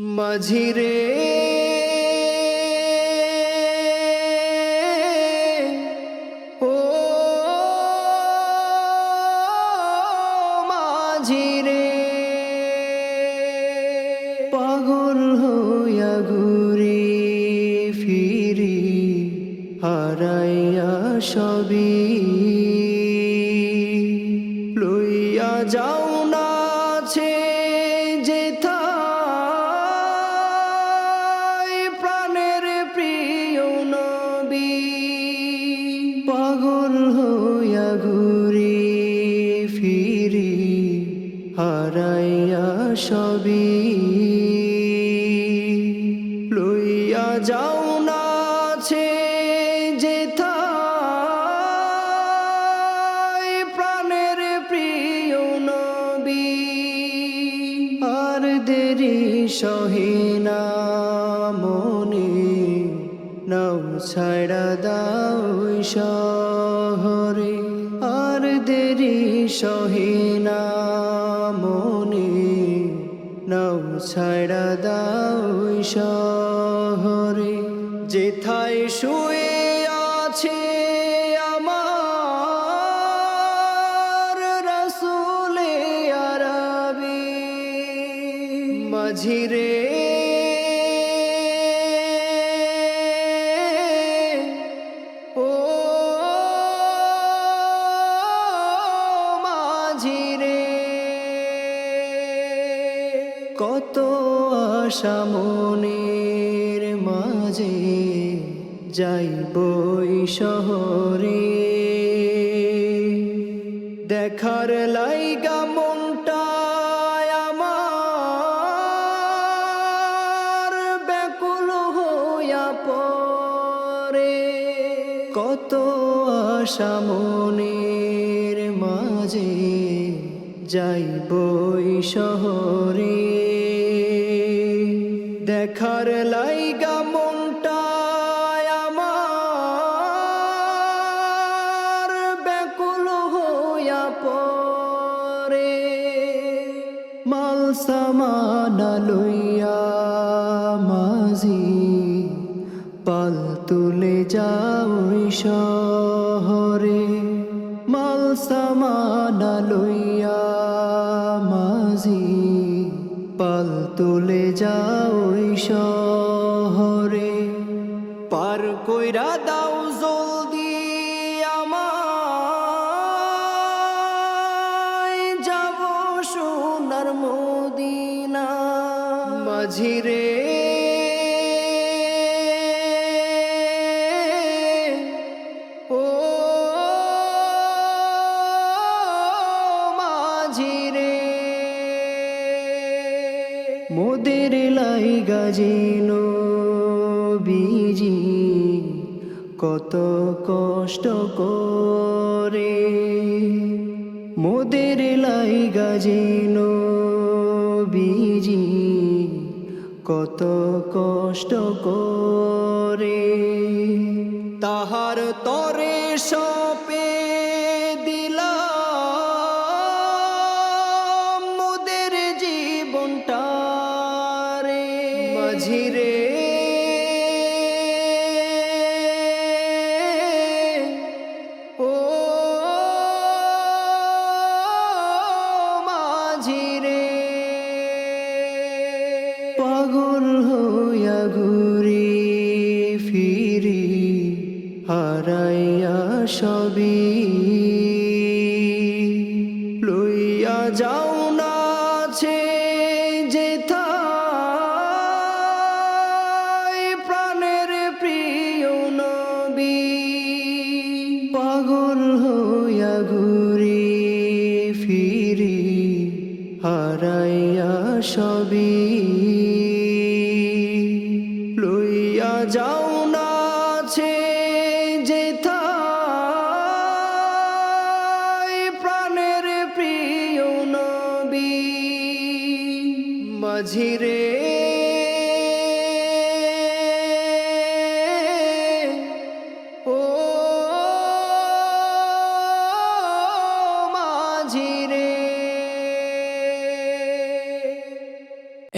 মাঝিরে। ও মাঝিরে। পাগল হইয়া ঘুরি ফিরি হারাইয়া সবই। লইয়া যাও আছে যেথায় প্রাণের প্রিয় নবী। আর দেরি সহিনা মনে, নাও ছাড়া দাও শহরে। আর দেরি সহিনা মনে, নাও ছাড়া দাও শহরে। যেথায় শুয়ে আছে আমার রসুলে আরবি? মাঝিরে ও মাঝিরে কত আশা মনের মাঝে যাইবই শহরে। দেখার লাইগা মনটা আমার ব্যাকুল হইয়া পরে কত আশা মনের মাঝে যাইবই শহরে। মাল সামানা লইয়া মাঝি পাল তুলে যাও শহরে। মাল সামানা লইয়া মাঝি পাল তুলে যাও মাঝিরে। ও মাঝিরে। মোদের লাই গাজিনো বিজি কত কষ্ট করে। মোদের লাই গাজিনো কত কষ্ট করে তাহার তরে সপে দিলাম মোদের জীবনটা রে মাঝিরে হারাইয়া সবই লইয়া যাও না আছে যেথায় প্রাণের প্রিয় নবী। পাগল হইয়া ঘুরি ফিরি, হারাইয়া সবই লইয়া যাও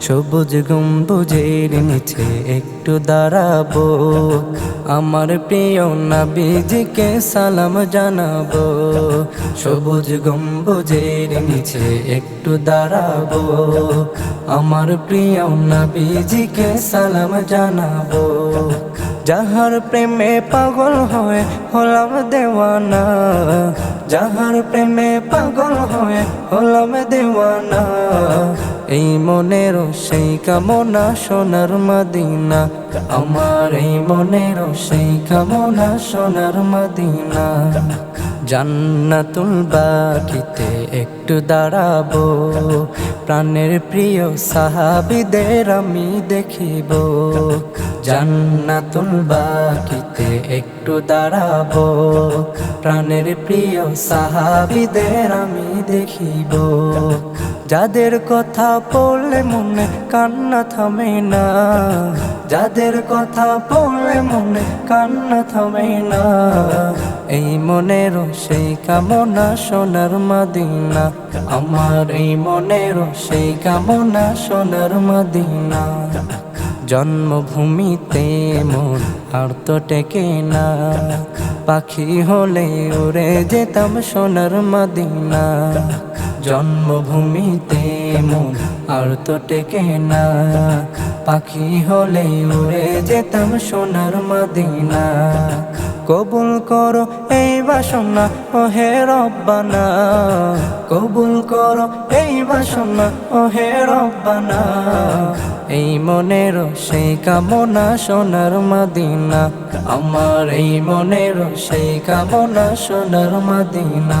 সবুজ গম্বুজের নিচে একটু দাঁড়াবো। আমার প্রিয় নাবিজিকে সালাম জানাব। সবুজ গম্বুজের নিচে একটু দাঁড়াবো। আমার প্রিয় নাবিজিকে সালাম জানাব। যাহার প্রেমে পাগল হয়ে হলাম দেওয়ানা। যাহার প্রেমে পাগল হয়ে হলাম দেওয়ানা। এই মনের সেই কামনা সোনার মদিনা। আমার এই মনের সেই কামনা সোনার মদিনা। জান্নাতুল বাকিতে একটু দাঁড়াবো। প্রাণের প্রিয় সাহাবিদের আমি দেখিব। জান্নাতুল বাকিতে একটু দাঁড়াবো। প্রাণের প্রিয় সাহাবিদের আমি দেখিব। যাদের কথা পড়লে মনে কান্না থামে না। যাদের কথা পড়লে মনে কান্না থামে না। এই মনের সেই কামনা সোনার মদিনা। আমার এই মনের সেই কামনা সোনার মদিনা। জন্মভূমিতে মন আর তো টেকে না। পাখি হলে উড়ে যেতাম সোনার মদিনা। জন্মভূমিতে মন আর তো টেকে না। পাখি হলে উড়ে যেতাম সোনার মদিনা। কবুল করো এই বাসনা ও হে রব্বানা। কবুল করো এই বাসনা ও হে রব্বানা। এই মনের সেই কামনা সোনার মদিনা। আমার এই মনের সেই কামনা সোনার মদিনা।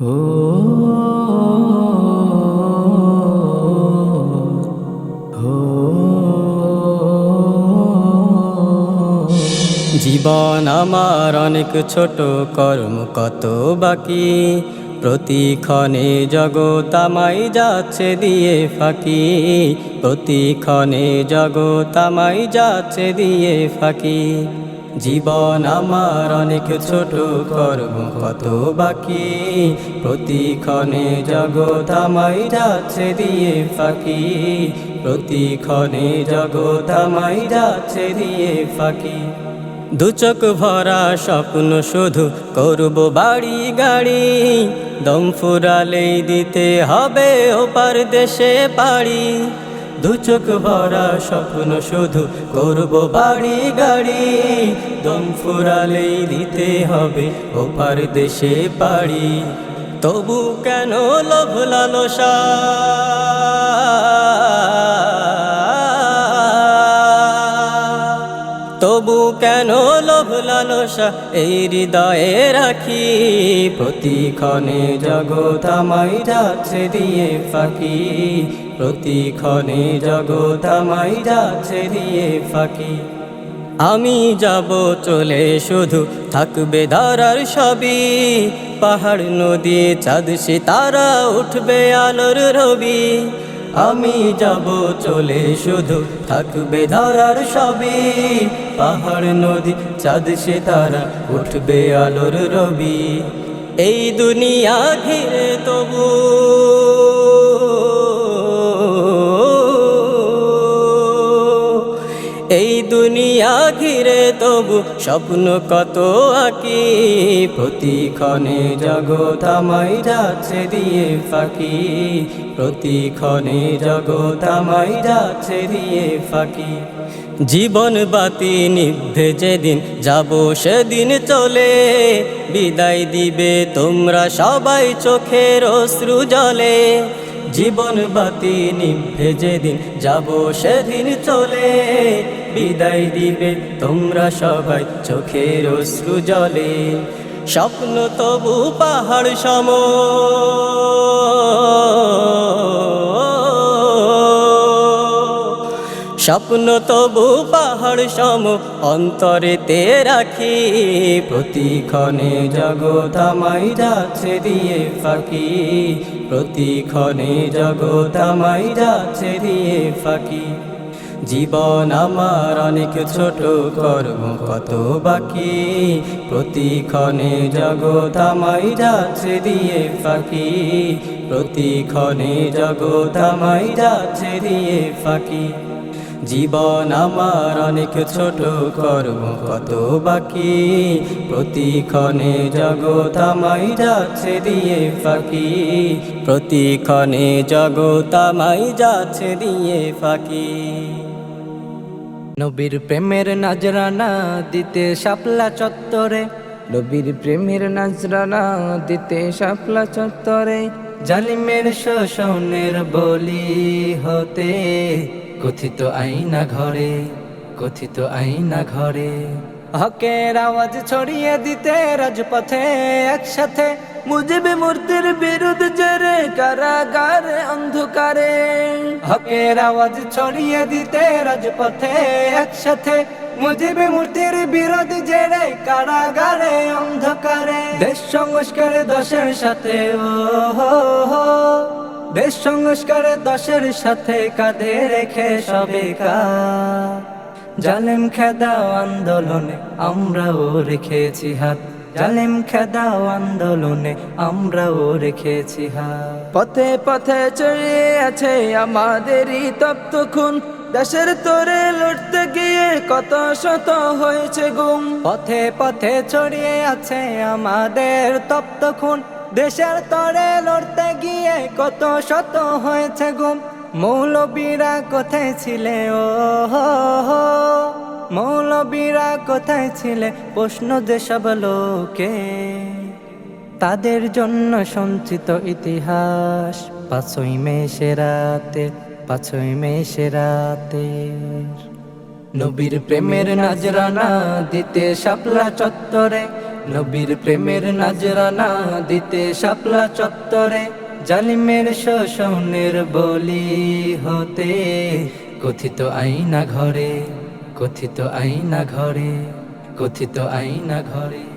জীবন আমার অনেক ছোট, কর্ম কত বাকি? প্রতিক্ষণে জগৎ আমাই যাচ্ছে দিয়ে ফাঁকি। প্রতিক্ষণে জগৎ আমাই যাচ্ছে দিয়ে ফাঁকি। জীবন আমার অনেক ছোট কর্ম কত বাকি? প্রতিক্ষণে জগৎ আমাই যাচ্ছে দিয়ে ফাঁকি। প্রতিক্ষণে জগৎ আমাই যাচ্ছে দিয়ে ফাঁকি। দুচক ভরা স্বপ্ন শুধু করব বাড়ি গাড়ি। দম ফুরালেই দিতে হবে ওপার দেশে পাড়ি। দুচক ভরা স্বপ্ন শুধু করব বাড়ি গাড়ি। দম ফুরালেই দিতে হবে ওপার দেশে পাড়ি। তবু কেন লোভ লালসা? তবু কেন লোভ লালসা এই হৃদয়ে রাখি? প্রতিক্ষণে জগৎ আমায় যাচ্ছে দিয়ে ফাঁকি। প্রতিক্ষণে জগৎ আমায় যাচ্ছে দিয়ে ফাঁকি। আমি যাব চলে শুধু থাকবে ধরার সবই। পাহাড়, নদী, চাঁদ সে তারা উঠবে আলোর রবি। আমি যাব চলে শুধু থাকবে ধরার সবই। পাহাড়, নদী, চাঁদ সে তারা উঠবে আলোর রবি। এই দুনিয়া ঘিরে তবু ঘিরে তবু স্বপ্ন কত আঁকি? প্রতিক্ষণে জগৎ আমায় যাচ্ছে দিয়ে ফাঁকি। প্রতিক্ষণে জগৎ আমায় যাচ্ছে দিয়ে ফাঁকি। জীবন বাতি নিভে যেদিন যাব সেদিন চলে। বিদায় দিবে তোমরা সবাই চোখের অশ্রু জলে। জীবন বাতি নিভে যেদিন যাব সেদিন চলে। বিদায় দিবে তোমরা সবাই চোখের অশ্রু জলে। স্বপ্ন তবু পাহাড় সম স্বপ্ন তবু পাহাড় সম অন্তরেতে রাখি। প্রতিক্ষণে জগৎ যাচ্ছে দিয়ে ফাঁকি। প্রতিক্ষণে জগৎ আমায় যাচ্ছে দিয়ে ফাঁকি। জীবন আমার অনেক ছোট কর্ম, কত বাকি? প্রতিক্ষণে জগৎ আমায় যাচ্ছে দিয়ে ফাঁকি। প্রতিক্ষণে জগৎ আমায় যাচ্ছে দিয়ে ফাঁকি। জীবন আমার অনেক ছোট, কর্ম কত বাকি? প্রতিক্ষণে জগৎ আমায় যাচ্ছে দিয়ে ফাঁকি। প্রতিক্ষণে জগৎ আমায় যাচ্ছে দিয়ে ফাঁকি। নবীর প্রেমের নাজরানা দিতে শাপলা চত্বরে। নবীর প্রেমের নাজরানা দিতে শাপলা চত্বরে। জালিমের শোষণের বলি হতে কথিত আইনা ঘরে, কথিত আইনা ঘরে। হকের আওয়াজ ছড়িয়ে দিতে রাজপথে একসাথে, মুজিবে মূর্তির বিরুদ্ধে জেরে কারাগারে অন্ধকারে। হকের আওয়াজ ছড়িয়ে দিতে রাজপথে একসাথে, মুজিবে মূর্তির বিরোধী জেরে কারাগারে অন্ধকারে। দেশ সংস্কারে দশের সাথে ও হো হো দেশ সংস্কারে দশের সাথে কাঁধে রেখে সবে জালেম খেদাও আন্দোলনে আমরাও রেখেছি হাত। জালেম খেদাও আন্দোলনে আমরাও রেখেছি হাত। পথে পথে চড়িয়ে আছে আমাদেরই তপ্ত খুন। দেশের তোরে লড়তে গিয়ে কত শত হয়েছে গুম। পথে পথে ছড়িয়ে আছে আমাদের তপ্ত খুন। দেশের তরে লড়তে গিয়ে কত শত হয়েছে গুম মৌলবীরা কোথায় ছিলে? ও মৌলবীরা কোথায় ছিলে? প্রশ্ন যেসব লোকে। তাদের জন্য সঞ্চিত ইতিহাস পাঁচই মে সে রাতে, পাঁচই মে সে রাতে। নবীর প্রেমের নাজরানা দিতে শাপলা চত্বরে নবীর প্রেমের নাজরানা দিতে শাপলা চত্বরে জালিমের শোষণের বলি হতে। কথিত আইনা ঘরে, কথিত আইনা ঘরে, কথিত আইনা ঘরে।